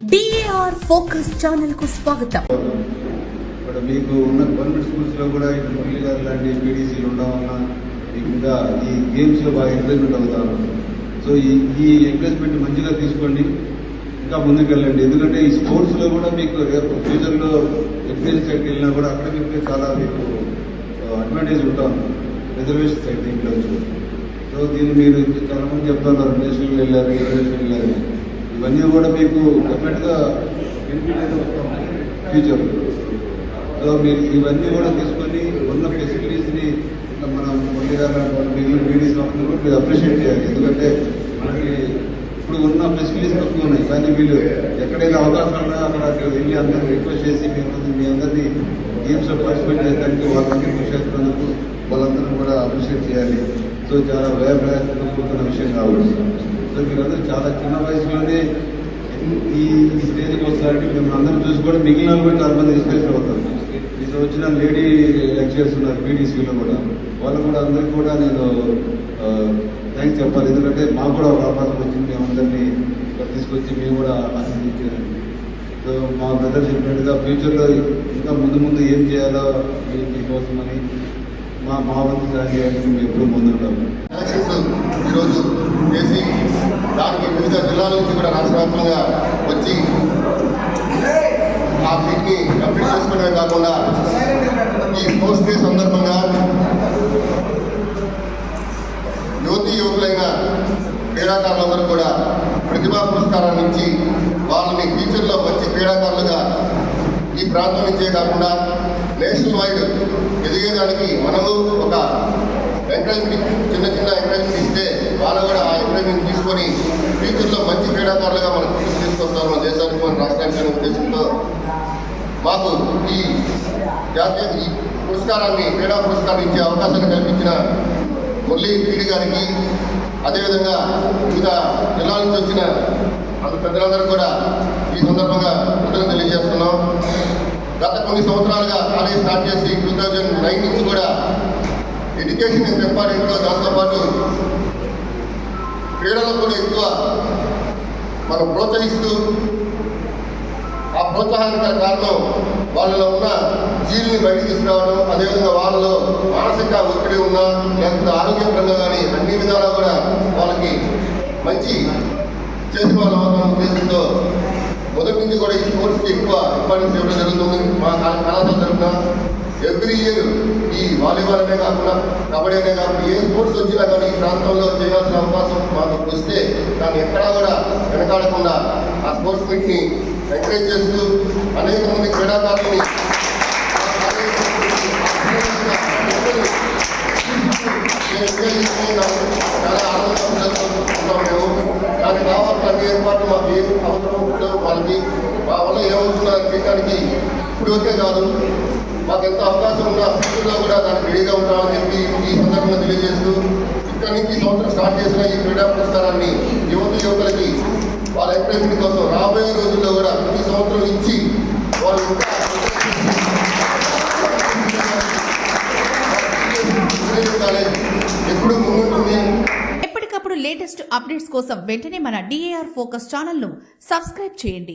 DAR focus ఛానల్కు స్వాగతం. ఇక్కడ మీకు ఉన్న గవర్నమెంట్ స్కూల్స్లో కూడా ఇటు మురళి గారు లాంటి పీడీసీలు ఉండడం వలన మీకు ఇంకా ఈ గేమ్స్లో బాగా ఎంకరేజ్మెంట్ అవుతారు. సో ఈ ఈ ఎంకరేజ్మెంట్ మంచిగా తీసుకోండి. ఇంకా ముందుకెళ్ళండి. ఎందుకంటే ఈ స్పోర్ట్స్లో కూడా మీకు రేపు ఫ్యూచర్లో ఎగ్జామ్ సైడ్కి వెళ్ళినా కూడా అక్కడ మీకు చాలా మీకు అడ్వాంటేజ్ ఉంటాం. రిజర్వేషన్ సైడ్ దీంట్లో. సో దీన్ని మీరు చాలా మంది చెప్తున్నారు. నేషనల్ వెళ్ళారు ఇంటర్నేషనల్ వెళ్ళారు. ఇవన్నీ కూడా మీకు డెఫినెట్గా బెనిఫిట్ అయితే ఫ్యూచర్ సో మీరు ఇవన్నీ కూడా తీసుకొని ఉన్న ఫెసిలిటీస్ని మనం ఇట్లా మురళి గారు కూడా మీరు అప్రిషియేట్ చేయాలి. ఎందుకంటే మనకి ఇప్పుడు ఉన్న ఫెసిలిటీస్ తక్కువ ఉన్నాయి. కానీ వీళ్ళు ఎక్కడైనా అవకాశం ఉన్నా అక్కడ వెళ్ళి అందరినీ రిక్వెస్ట్ చేసి మేము మీ అందరినీ గేమ్స్లో పార్టిసిపేట్ చేయడానికి వాళ్ళందరికీ కృషి చేస్తున్నందుకు వాళ్ళందరూ కూడా అప్రిషియేట్ చేయాలి. సో చాలా వ్యయ కూడుకున్న విషయం కాబట్టి సో మీరందరూ చాలా చిన్న వయసులోనే ఈ స్టేజ్కి వస్తారంటే మేము అందరం చూసి మిగిలిన వాళ్ళు కూడా చాలా మంది ఇన్స్పిరేషన్ అవుతారు. ఇది వచ్చిన లేడీ లెక్చరర్స్ ఉన్నారు బీడీసీలో కూడా. వాళ్ళు కూడా అందరికీ కూడా నేను థ్యాంక్స్ చెప్పాలి. ఎందుకంటే మాకు కూడా ఒక అవకాశం వచ్చింది. మేమందరినీ తీసుకొచ్చి మేము కూడా ఆశీర్వదించారు. సో మా బ్రదర్ చెప్పినట్టుగా ఫ్యూచర్లో ఇంకా ముందు ముందు ఏం చేయాలో మీకోసమని మా మా వంతు సహాయం మేము ఎప్పుడూ ముందుంటాము ఎలక్షన్స్ ఈరోజు చేసి దానికి వివిధ జిల్లాల నుంచి కూడా రాష్ట్రవ్యాప్తంగా వచ్చి ఆ ఫీట్ని కంప్లీట్ చేసుకోవడమే కాకుండా ఈ పోస్ట్ డే సందర్భంగా యువతి యువకులైన క్రీడాకారులందరూ కూడా ప్రతిభా పురస్కారాన్ని ఇచ్చి వాళ్ళని ఫ్యూచర్లో వచ్చి క్రీడాకారులుగా ఈ ప్రాంతం నుంచే కాకుండా నేషనల్ వైడ్ ఎదిగేదానికి మనము ఒక ఎంకరేజ్మెంట్ చిన్న చిన్న ఎంకరేజ్మెంట్ ఇస్తే వాళ్ళు కూడా ఆ ఎంకరేజ్మెంట్ తీసుకొని ఫ్యూచర్లో మంచి క్రీడాకారులుగా మనం తీసుకొస్తారు మన దేశానికి మన రాష్ట్రానికి అనే ఉద్దేశంతో మాకు ఈ జాతీయ ఈ పురస్కారాన్ని క్రీడా పురస్కారం ఇచ్చే అవకాశాన్ని కల్పించిన మురళీ పీడి గారికి అదేవిధంగా వివిధ జిల్లాల నుంచి వచ్చిన అంత పెద్దలందరూ కూడా ఈ సందర్భంగా కృతజ్ఞతలు తెలియజేస్తున్నాం. గత కొన్ని సంవత్సరాలుగా కాలేజ్ స్టార్ట్ చేసి టూ థౌజండ్ నైన్ నుంచి కూడా ఎడ్యుకేషన్ ఎంత దాంతోపాటు క్రీడలకు కూడా ఎక్కువ మనం ప్రోత్సహిస్తూ ఆ ప్రోత్సాహానికి కారణం వాళ్ళలో ఉన్న జీల్ని బయట తీసుకురావడం అదేవిధంగా వాళ్ళలో మానసిక ఒత్తిడి ఉన్నా లేకపోతే ఆరోగ్యపరంగా కానీ అన్ని విధాలా కూడా వాళ్ళకి మంచి చేసే వాళ్ళ ఉద్దేశంతో మొదటి నుంచి కూడా ఈ స్పోర్ట్స్కి ఎక్కువ ఇంపార్టెన్స్ ఇవ్వడం జరుగుతుంది. మా కళాశాల తరఫున ఎవ్రీ ఇయర్ ఈ వాలీబాల్ అనే కాకుండా కబడ్డీ అనే కాకుండా ఏ స్పోర్ట్స్ వచ్చినా కానీ ఈ ప్రాంతంలో చేయాల్సిన అవకాశం మాకు వస్తే దాన్ని ఎక్కడా కూడా వెనకాడకుండా ఆ స్పోర్ట్స్ మీట్ని ఎంకరేజ్ చేస్తూ అనేక మంది క్రీడాకారులని నేను ఆనందంగా ఉన్నాం మేము దానికి కావాల్సిన అన్ని ఏర్పాట్లు మాకు ఏం అవసరం ఉందో వాళ్ళకి మా వల్ల ఏమవుతుందో చేయడానికి ఇప్పుడు వరకే కాదు. మాకు ఎంత అవకాశం ఉన్నా స్థితిలో కూడా దానికి రెడీగా ఉంటామని చెప్పి ఈ సందర్భంగా తెలియజేస్తూ ఇక్కడ నుంచి ఈ సంవత్సరం స్టార్ట్ చేసిన ఈ క్రీడా పురస్కారాన్ని యువత యువకులకి వాళ్ళ ఎంకరేజ్మెంట్ కోసం రాబోయే రోజుల్లో కూడా ప్రతి సంవత్సరం ఇచ్చి వాళ్ళు ఎప్పుడు ముందుంటుంది? ఎప్పటికప్పుడు లేటెస్ట్ అప్డేట్స్ కోసం వెంటనే మన డిఏఆర్ ఫోకస్ ఛానల్ను సబ్స్క్రైబ్ చేయండి.